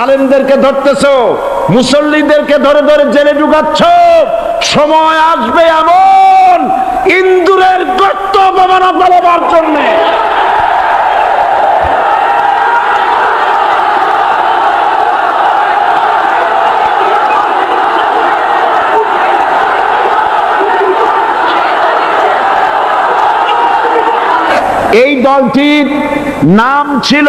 আলেমদেরকে ধরতেছ, মুসল্লিদেরকে ধরে ধরে জেলে ঢুকাচ্ছ। সময় আসবে এমন ইন্দুরের গর্ত অপমানা পালাবার জন্যে। এই দলটির নাম ছিল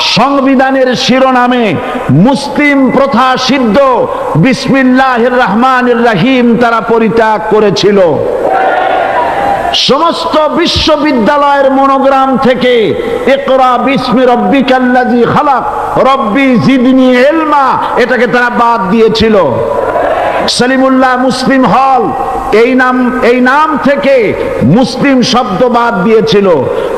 সংবিধানের শিরোনামে মুসলিম প্রথা সিদ্ধ বিসমিল্লাহ রহমান রাহিম তারা পরিত্যাগ করেছিল। সমস্ত বিশ্ববিদ্যালয়ের মনোগ্রাম থেকে একরা বিস্মি রব্বি কাল্লাজি খালাক, রব্বি জিদনি এলমা এটাকে তারা বাদ দিয়েছিল। সলিমুল্লাহ মুসলিম হল, এই নাম এই নাম থেকে মুসলিম শব্দ বাদ দিয়েছিল।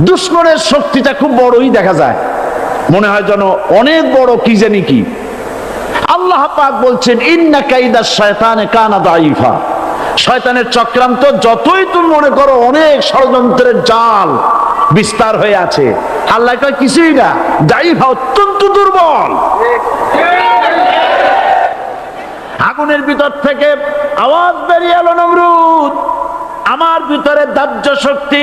দুশ্মনের শক্তিটা খুব বড়ই দেখা যায়। মনে হয় যেন অনেক বড়, কি জানি কি। আল্লাহ পাক বলছেন, ইন্না কাইদা শয়তানে কানা দাইফা শয়তানের চক্রান্ত যতই তুমি মনে করো অনেক ষড়যন্ত্রের জাল বিস্তার হয়ে আছে। আল্লাহ কয়, কিছুই না দাইফা অত্যন্ত দুর্বল। আগুনের ভিতর থেকে আওয়াজ বেরিয়ে এলো নমরুদ। আমার ভিতরে দাহ্য শক্তি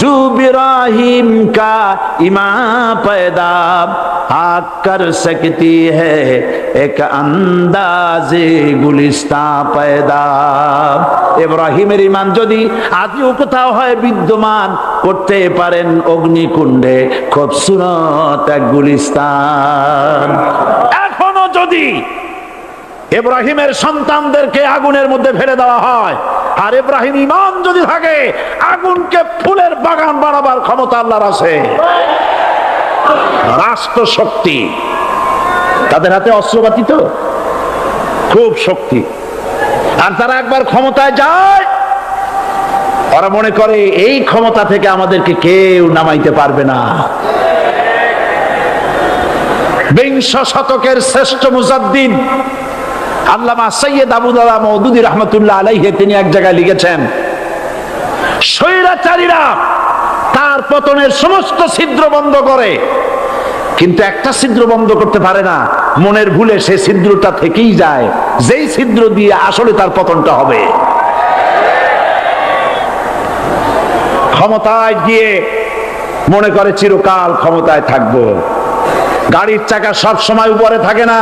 জু বিরাহিম কা ইমা पैदा आग कर सकती है एक अंदाजे गुलिस्ता पैदा ইব্রাহিমের ইমান যদি আজও কোথাও হয় বিদ্যমান করতে পারেন অগ্নিকুণ্ডে খুব সুরত এক গুলিস্তান এখনো যদি ইব্রাহিমের সন্তানদেরকে আগুনের মধ্যে ফেলে দেওয়া হয় আর ইব্রাহিম ইমান যদি থাকে, আগুনকে ফুলের বাগান বানাবার ক্ষমতা আল্লাহর আছে। রাষ্ট্র শক্তি তাদের হাতে অস্ত্রপাতি তো? খুব শক্তি। আর তারা একবার ক্ষমতায় যায়, ওরা মনে করে, এই ক্ষমতা থেকে আমাদেরকে কেউ নামাইতে পারবে না। বিংশ শতকের শ্রেষ্ঠ মুজাদ্দিন আল্লামা সৈয়দ আবুদুল্লাহ মৌদুদি রহমতুল্লাহ আলাইহে তিনি এক জায়গায় লিখেছেন, স্বৈরাচারীরা তার পতনের সমস্ত ছিদ্র বন্ধ করে, কিন্তু একটা ছিদ্র বন্ধ করতে পারে না, মনের ভুলে সে ছিদ্রটা থেকেই যায়, যেই ছিদ্র দিয়ে আসলে তার পতনটা হবে। ক্ষমতায় গিয়ে মনে করে চিরকাল ক্ষমতায় থাকব। গাড়ির চাকা সব সময় উপরে থাকে না।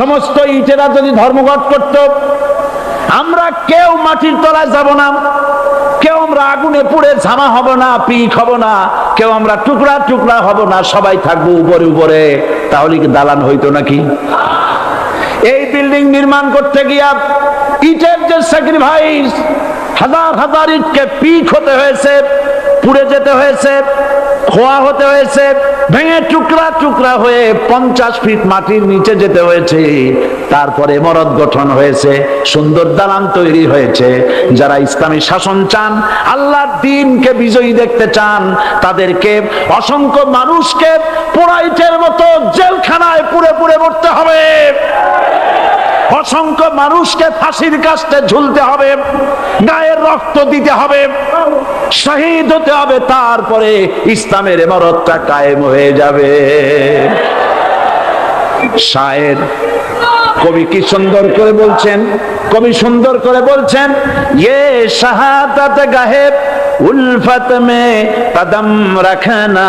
সমস্ত ইটেরা যদি ধর্মঘট করত, আমরা কেউ মাটির তলায় যাব না। কেউ আমরা আগুনে পুড়ে ঝামা হব না, পিক হব না। কেউ আমরা টুকরা টুকরা হব না, সবাই থাকব উপরে উপরে। তাহলে কি দালান হইতো নাকি? এই বিল্ডিং নির্মাণ করতে গিয়া ইটের যে স্যাক্রিফাইস হাজার হাজার ইটকে পিক হতে হয়েছে, পুড়ে যেতে হয়েছে। খোয়া হতে হয়েছে, ভেঙে টুকরা টুকরা হয়ে পঞ্চাশ ফিট মাটির নিচে যেতে হয়েছে। তারপরে মরদ গঠন হয়েছে, সুন্দর দালান তৈরি হয়েছে। যারা ইসলামী শাসন চান, আল্লাহর দিনকে বিজয়ী দেখতে চান, তাদেরকে অসংখ্য মানুষকে পোড়াইটের মতো জেলখানায় পুড়ে পুড়ে মরতে হবে। অসংখ্য মানুষকে ফাঁসির কাছে ঝুলতে হবে, গায়ের রক্ত দিতে হবে, শহীদ হতে হবে, তারপরে ইসলামের এমারতটা কায়েম হয়ে যাবে। কবি কি সুন্দর করে বলছেন? কবি সুন্দর করে বলছেন ইয়ে শাহাদাত গাহেব উলফত মে কদম রাখনা।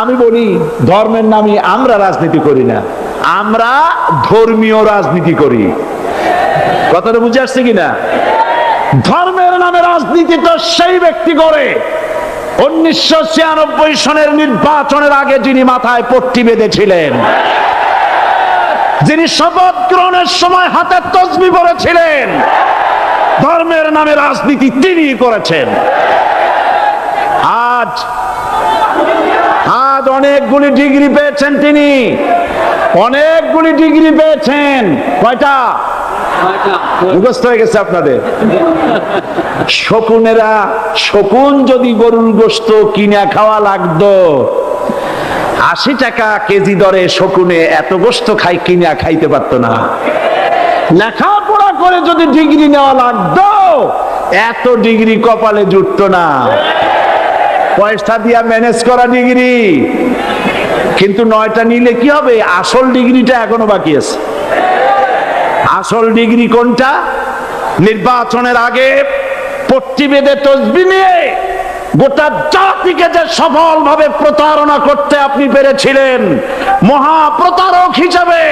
আমি বলি, ধর্মের নামে আমরা রাজনীতি করি না। আমরা ধর্মীয় রাজনীতি করি। কথাটা বুঝে আসছে কিনা? ধর্মের নামে রাজনীতি তো সেই ব্যক্তি করে। উনিশশো ছিয়ানব্বই সনের নির্বাচনের আগে যিনি মাথায় পট্টি বেঁধেছিলেন, যিনি শপথ গ্রহণের সময় হাতে তসবি পড়েছিলেন ধর্মের নামে রাজনীতি তিনি করেছেন। আজ আজ অনেকগুলি ডিগ্রি পেয়েছেন তিনি। অনেকগুলি ডিগ্রি পেয়েছেন। কয়টা? মুখস্থ হয়ে গেছে আপনাদের। শকুনেরা শকুন যদি গরুর গোস্ত কিনা খাওয়া লাগতো। আশি টাকা কেজি দরে শকুনে এত গোস্ত খাই কিনা খাইতে পারতো না। লেখাপড়া করে যদি ডিগ্রি নেওয়া লাগতো এত ডিগ্রি কপালে জুটতো না। পয়সা দিয়া ম্যানেজ করা ডিগ্রি কিন্তু নয়টা নিলে কি হবে? আসল ডিগ্রিটা এখনও বাকি আছে। আসল ডিগ্রি কোনটা? নির্বাচনের আগে পট্টি তসবি নিয়ে গোটা জাতিকে যে সফল ভাবে প্রতারণা করতে আপনি পেরেছিলেন মহা প্রতারক হিসেবে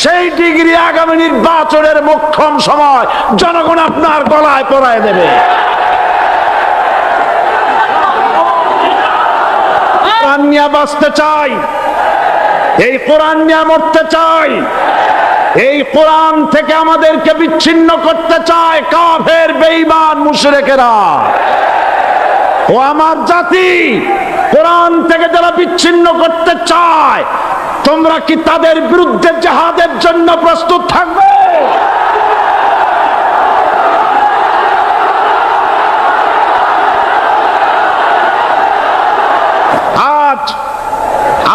সেই ডিগ্রি আগামী নির্বাচনের মোক্ষম সময় জনগণ আপনার গলায় পরায় দেবে। কোরআন নিয়ে বাঁচতে চাই। এই কোরআন নিয়ে মরতে চাই। এই কোরআন থেকে আমাদেরকে বিচ্ছিন্ন করতে চায় কাফের, বেঈমান, মুশরিকেরা। ও আমার জাতি, কোরআন থেকে যারা বিচ্ছিন্ন করতে চায়, তোমরা কি তাদের বিরুদ্ধে জাহাদের জন্য প্রস্তুত থাকবে আজ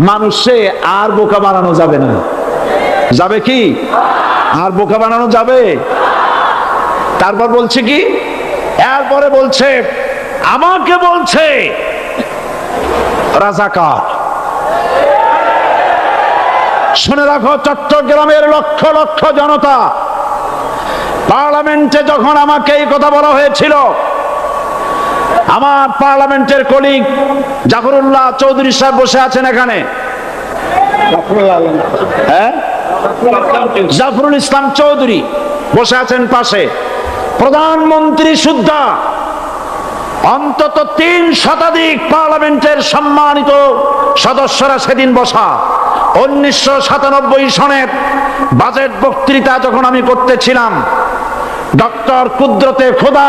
মানুষে আর বোকা বানানো যাবে না। যাবে কি? আর বোকা বানানো যাবে? তারপর বলছে কি? এরপরে বলছে, আমাকে বলছে, রাজাকার। শুনে রাখো, চট্টগ্রামের লক্ষ লক্ষ জনতা, পার্লামেন্টে যখন আমাকে এই কথা বলা হয়েছিল আমার পার্লামেন্টের কলিগ জাফরুল্লাহ চৌধুরী সাহেব বসে আছেন এখানে। হ্যাঁ? জাফরুল ইসলাম চৌধুরী বসে আছেন পাশে। প্রধানমন্ত্রী সুদ্ধা অন্তত তিন শতাধিক পার্লামেন্টের সম্মানিত সদস্যরা সেদিন বসা। উনিশশো সাতানব্বই সনের বাজেট বক্তৃতা যখন আমি করতেছিলাম ডক্টর কুদ্রতে খোদা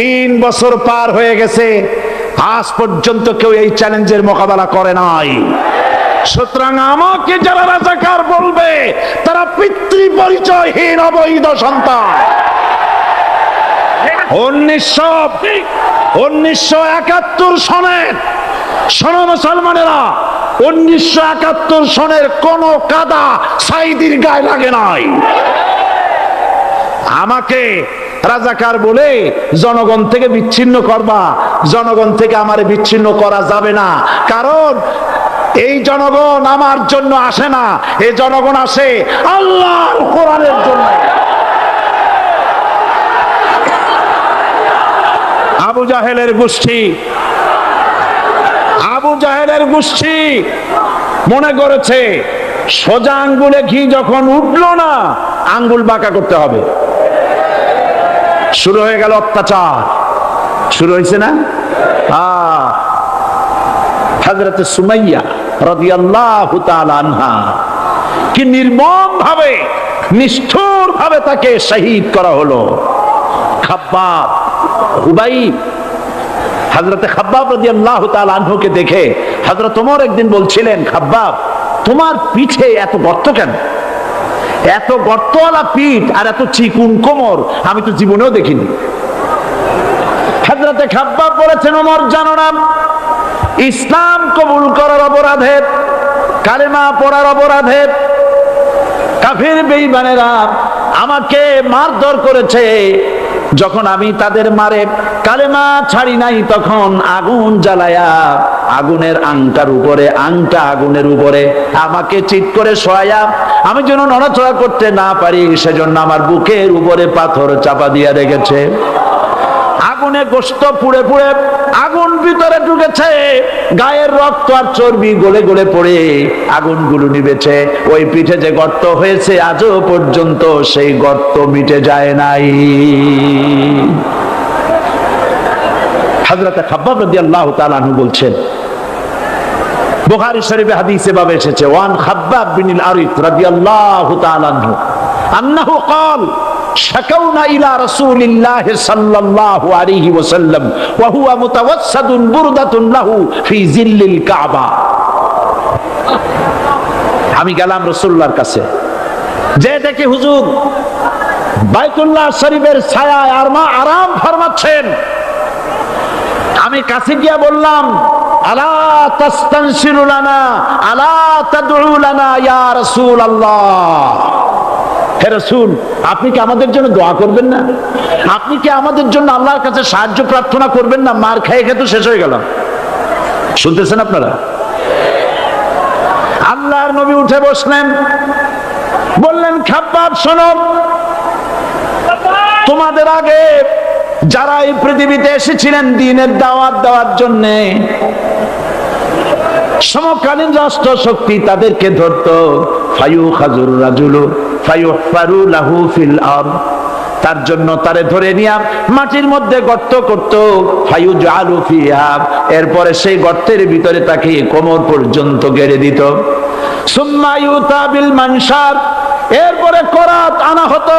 তিন বছর পার হয়ে গেছে। আজ পর্যন্ত কেউ এই চ্যালেঞ্জের মোকাবেলা করে নাই। সুতরাং আমাকে যারা রাজাকার বলবে, তারা পিতৃ পরিচয়হীন অবৈধ সন্তান। উনিশশো উনিশশো একাত্তর সনের সন মুসলমানেরা, উনিশশো একাত্তর সনের কোন কাদা সাইদির গায়ে লাগে নাই। আমাকে রাজাকার বলে জনগণ থেকে বিচ্ছিন্ন করবা। জনগণ থেকে আমারে বিচ্ছিন্ন করা যাবে না। কারণ এই জনগণ আমার জন্য আসে না। এই জনগণ আসে আল্লাহর কোরআনের জন্য। আবু জাহেলের গোষ্ঠী। আবু জাহেলের গোষ্ঠী মনে করেছে, সোজা আঙ্গুলে ঘি যখন উঠল না, আঙ্গুল বাঁকা করতে হবে। শুরু হয়ে গেল অত্যাচার। শুরু হয়েছে না? হাজরতে সুমাইয়া রাদিয়াল্লাহু আনহা কি নির্মম ভাবে নিষ্ঠুর ভাবে তাকে শহীদ করা হলো। খাব্বাব, হুবাই হজরতে খাব্বাব রাদিয়াল্লাহু তাআলা আনহুকে দেখে হযরত ওমর একদিন বলছিলেন, খাব্বাব, তোমার পিঠে এত গর্ত কেন? এত গর্তওয়ালা পিঠ আর এত চিকুন কোমর আমি তো জীবনেও দেখিনি। হাজরাতে খাব্বাব বলেছেন, ওমর, জানো না, ইসলাম কবুল করার অপরাধে, কালেমা পড়ার অপরাধে, কাফির বেঈমানেরা আমাকে মারধর করেছে যখন আমি তাদের মারে কালেমা ছাড়ি নাই, তখন আগুন জ্বালায়া আগুনের আংটার উপরে, আংটা আগুনের উপরে আমাকে চিৎ করে শোয়া আমি যেন নড়াচড়া করতে না পারি, সেজন্য আমার বুকের উপরে পাথর চাপা দিয়ে রেখেছে। আগুনে গোস্ত পুড়ে পুড়ে আগুন ভিতরে ঢুকেছে। গায়ের রক্ত আর চর্বি গলে গলে পড়ে। আগুনগুলো নিবেছে ওই পিঠে যে গর্ত হয়েছে, আজও পর্যন্ত সেই গর্ত মিটে যায় নাই। হাজরত খাব্বাব রদি আল্লাহ তালু বলছেন, বুখারী শরীফে হাদিসে ভাবে এসেছে, ওয়ান খাব্বাব বিনিল আরিফ রাদিয়াল্লাহু তাআলা আনহু, আন্নাহু ক্বাল শাকাউনা ইলা রাসূলিল্লাহ সাল্লাল্লাহু আমি গেলাম রসুল্লার কাছে। যে দেখে হুজুর বাইতুল্লাহ শরীফের ছায়ায় আর মা আরাম ফরমাচ্ছেন। আমি কাছে গিয়া বললাম, আলা তাস্তানসিরু লানা, আলা তাদউ লানা রসুল আল্লাহ হে রাসূল, আপনি কি আমাদের জন্য দোয়া করবেন না? আপনি কি আমাদের জন্য আল্লাহর কাছে সাহায্য প্রার্থনা করবেন না? মার খেয়ে খেয়ে তো শেষ হয়ে গেল শুনতেছেন আপনারা? আল্লাহর নবী উঠে বসলেন। বললেন, খাব্বাব, শোনো। তোমাদের আগে যারা এই পৃথিবীতে এসেছিলেন দিনের দাওয়াত দেওয়ার জন্য, সমকালীন রাষ্ট্র শক্তি তাদেরকে ধরত ফায়ু খাজুর রাজুলু। তার জন্য তারে ধরে নিয়া মাটির মধ্যে গর্ত করত। ফায়ু জালু ফিহা। এরপরে সেই গর্তের ভিতরে তাকে কোমর পর্যন্ত গেড়ে দিত। সুম্মা তাবিল বিল মানসার। এরপরে করাত আনা হতো।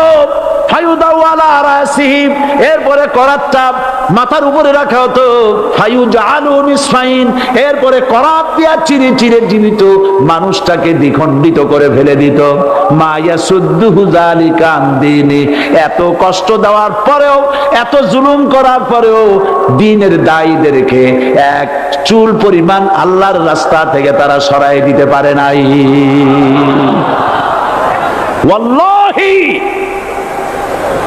এরপরে করাতটা মাথার উপরে রাখা হতো এরপরে করাত দিয়া চিরে চিরে জীবিত মানুষটাকে দ্বিখণ্ডিত করে ফেলে দিত। মায়া সুদ্দুহু জালিকা আনদিনি, এত কষ্ট দেওয়ার পরেও, এত জুলুম করার পরেও দিনের দায়ীদেরকে এক চুল পরিমাণ আল্লাহর রাস্তা থেকে তারা সরাই দিতে পারে নাই। ওয়াল্লাহি!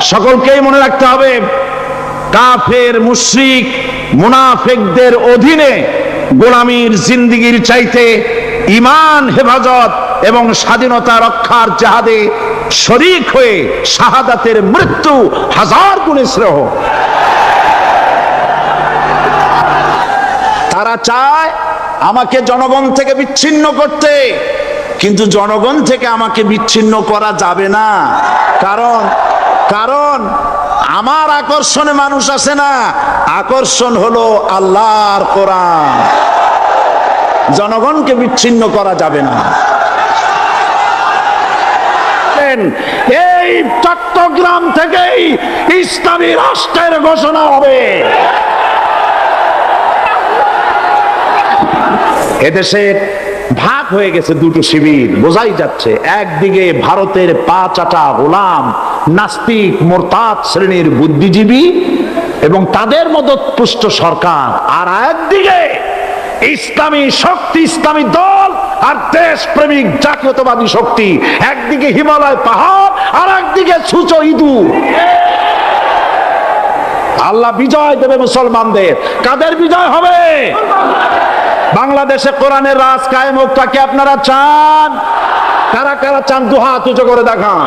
সকলকেই মনে রাখতে হবে, কাফের, মুশ্রিক, মুনাফেকদের অধীনে গোলামীর জিন্দিগির চাইতে ইমান হেফাজত এবং স্বাধীনতা রক্ষার জাহাদে শরিক হয়ে শাহাদাতের মৃত্যু হাজার গুণে শ্রেহ তারা চায় আমাকে জনগণ থেকে বিচ্ছিন্ন করতে কিন্তু জনগণ থেকে আমাকে বিচ্ছিন্ন করা যাবে না। কারণ কারণ আমার আকর্ষণে মানুষ আসে না, আকর্ষণ হলো আল্লাহর কোরআন। জনগণকে বিচ্ছিন্ন করা যাবে না। এই চট্টগ্রাম থেকেই ইসলামী রাষ্ট্রের ঘোষণা হবে। এদেশের ভাগ হয়ে গেছে দুটো শিবির। বোঝাই যাচ্ছে, একদিকে ভারতের পা চাটা গোলাম, নাস্তিক, মোরতাদ শ্রেণির বুদ্ধিজীবী এবং তাদের মদত পুষ্ট সরকার, আর একদিকে ইসলামী শক্তি, ইসলামী দল, আর দেশ প্রেমিক জাতীয়তাবাদী শক্তি। একদিকে হিমালয় পাহাড়, আর একদিকে সূচো ইঁদুর। আল্লাহ বিজয় দেবে মুসলমানদের। কাদের বিজয় হবে? বাংলাদেশে কোরআনের রাজ কায়েম হোকটা কি আপনারা চান? কারা কারা চান দুহাত উঁচু করে দেখান।